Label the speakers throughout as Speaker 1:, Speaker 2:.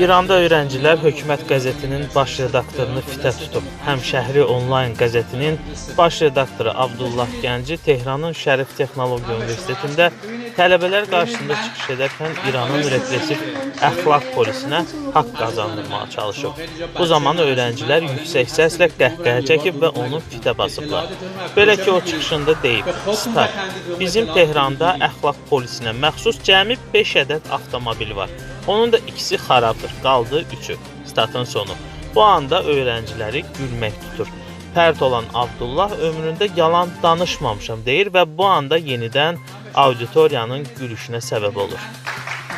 Speaker 1: İranda öyrəncilər hökumət qəzetinin baş redaktorunu fitə tutub. Həmşəhri onlayn qəzetinin baş redaktoru Abdullah Gənci Tehranın Şərif Texnologiya Universitetində tələbələr qarşısında çıxış edərkən İranın repressiv əxlaq polisinə haqq qazandırmağa çalışıb. Bu zaman öyrəncilər yüksək səslə qəhqəhə çəkib və onu fitə basıblar. Belə ki, o çıxışında deyib: "Stat, bizim Tehranda əxlaq polisinə məxsus cəmi 5 ədəd avtomobil var. Onun da ikisi xarabdır, qaldı 3-ü." Statın sonu. Bu anda öyrənciləri gülmək tutur. Pərt olan Abdullah ömründə yalan danışmamışam deyir və bu anda yenidən auditoriyanın gülüşünə səbəb olur.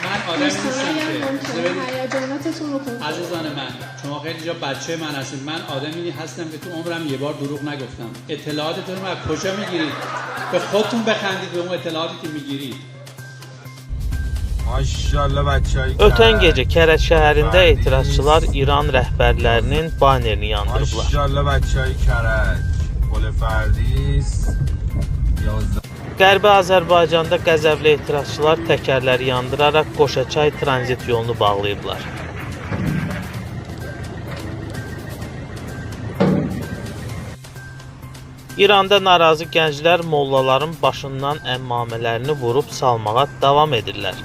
Speaker 2: من آدمی نیستم که اجازه بدید.
Speaker 3: هیجاناتتون رو کنترل
Speaker 2: عزیزان من شما خیلی جا بچه من هستید من آدمی هستم که تو عمرم یه بار دروغ نگفتم اطلاعاتتون رو از کجا میگیرید به خودتون بخندید به اون اطلاعاتی که میگیرید
Speaker 4: Maşallah bachayı.
Speaker 1: Ötən gecə Kərəc şəhərində etirazçılar İran rəhbərlərinin banerini yandırıblar.
Speaker 4: Maşallah bachayı Kərəc. Pol Fərdis 11
Speaker 1: Qərbi Azərbaycanda qəzəbli etirazçılar təkərləri yandıraraq Qoşaçay tranzit yolunu bağlayıblar. İranda narazı gənclər mollaların başından əmmamələrini vurub salmağa davam edirlər.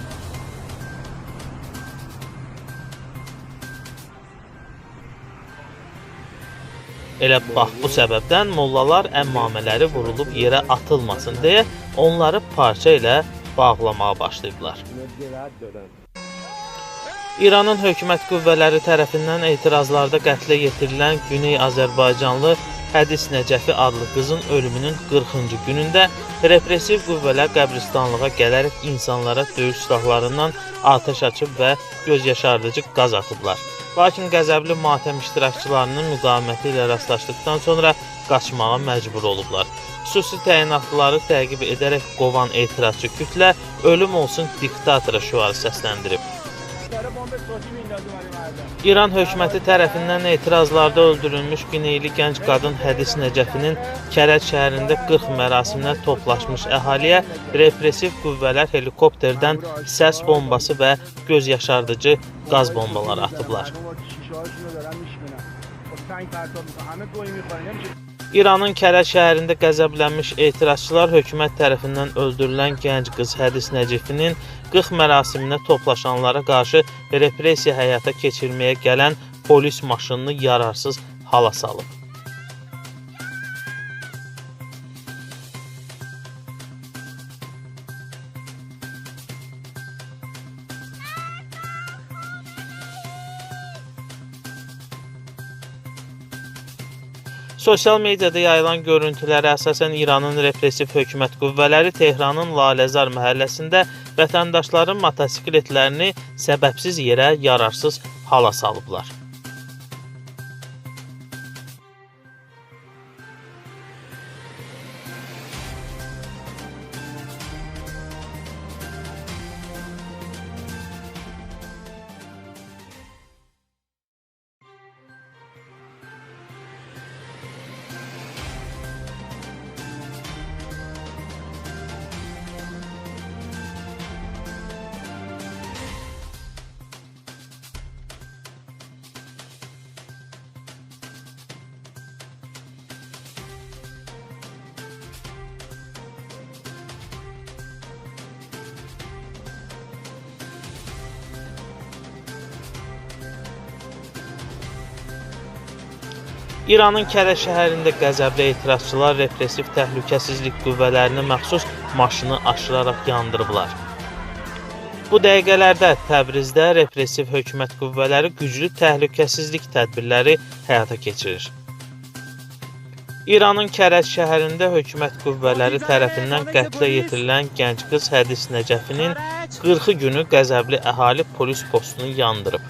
Speaker 1: Elə bax bu səbəbdən mollalar əmmamələri vurulub yerə atılmasın deyə onları parça ilə bağlamağa başlayıblar. İranın hökumət qüvvələri tərəfindən etirazlarda qətlə yetirilən Güney Azərbaycanlı Hədis Nəcəfi adlı qızın ölümünün 40-cı günündə repressiv qüvvələr qəbristanlığa gələrək insanlara döyüş silahlarından atəş açıb və göz yaşardıcı qaz atıblar. Lakin qəzəbli matəm iştirakçılarının müqaviməti ilə rastlaşdıqdan sonra qaçmağa məcbur olublar. Xüsusi təyinatlıları təqib edərək qovan etirazçı kütlə ölüm olsun diktatora şüarı səsləndirib. İran hökuməti tərəfindən etirazlarda öldürülmüş Güneyli gənc qadın Hədis Nəcəfinin Kərəc şəhərində 40 mərasiminə toplaşmış əhaliyə repressiv qüvvələr helikopterdən səs bombası və göz yaşardıcı qaz bombaları atıblar. İranın Kərəc şəhərində qəzəblənmiş etirazçılar hökumət tərəfindən öldürülən gənc qız Hədis Nəcifinin 40 mərasiminə toplaşanlara qarşı repressiya həyata keçirməyə gələn polis maşınını yararsız hala salıb. Sosial mediada yayılan görüntülərə əsasən İranın repressiv hökumət qüvvələri Tehranın Laləzar məhəlləsində vətəndaşların motosikletlərini səbəbsiz yerə yararsız hala salıblar. İranın Kərəc şəhərində qəzəbli etirazçılar repressiv təhlükəsizlik qüvvələrinə məxsus maşını aşıraraq yandırıblar. Bu dəqiqələrdə Təbrizdə repressiv hökumət qüvvələri güclü təhlükəsizlik tədbirləri həyata keçirir. İranın Kərəc şəhərində hökumət qüvvələri tərəfindən qətlə yetirilən gənc qız Hədis Nəcəfinin 40 günü qəzəbli əhali polis postunu yandırıb.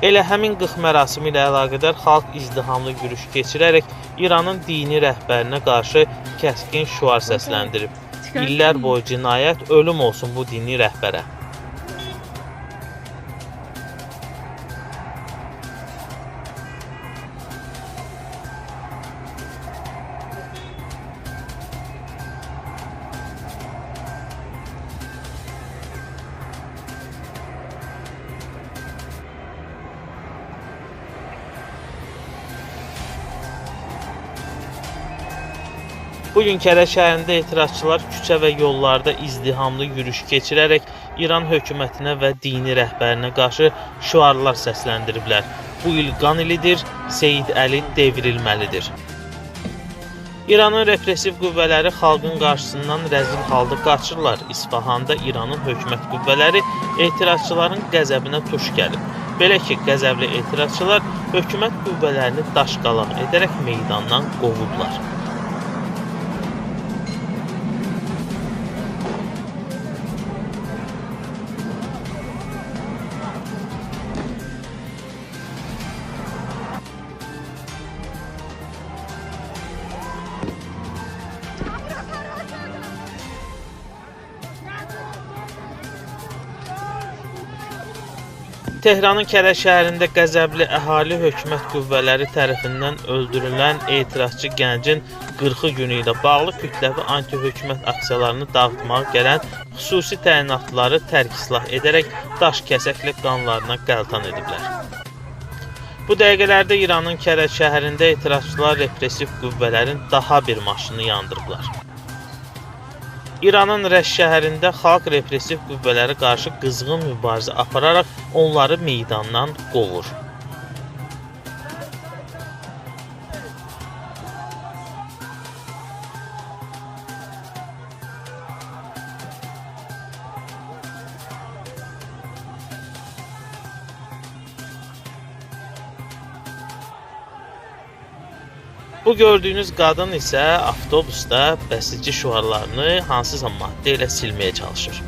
Speaker 1: Elə həmin 40 mərasimi ilə əlaqədar xalq izdihamlı yürüş keçirərək İranın dini rəhbərinə qarşı kəskin şüar səsləndirib. İllər boyu cinayət, ölüm olsun bu dini rəhbərə. Bu gün Kərə şəhərində etirazçılar küçə və yollarda izdihamlı yürüyüş keçirərək İran hökumətinə və dini rəhbərinə qarşı şüarlar səsləndiriblər. Bu il qan ilidir, Seyid Əli devrilməlidir. İranın repressiv qüvvələri xalqın qarşısından rəzil halda qaçırlar. İsfahanda İranın hökumət qüvvələri etirazçıların qəzəbinə tuş gəlib. Belə ki, qəzəbli etirazçılar hökumət qüvvələrini daşqalaq edərək meydandan qovublar. Tehranın Kərə şəhərində qəzəbli əhali hökumət qüvvələri tərəfindən öldürülən etirazçı gəncin 40 günü ilə bağlı kütləvi anti-hökumət aksiyalarını dağıtmağa gələn xüsusi təyinatlıları tərk islah edərək daş kəsəklə qanlarına qəltan ediblər. Bu dəqiqələrdə İranın Kərə şəhərində etirazçılar repressiv qüvvələrin daha bir maşını yandırıblar. İranın Rəş şəhərində xalq repressiv qüvvələrə qarşı qızğın mübarizə apararaq onları meydandan qovur. Bu gördüyünüz qadın isə avtobusda bəsici şüarlarını hansısa maddə ilə silməyə çalışır.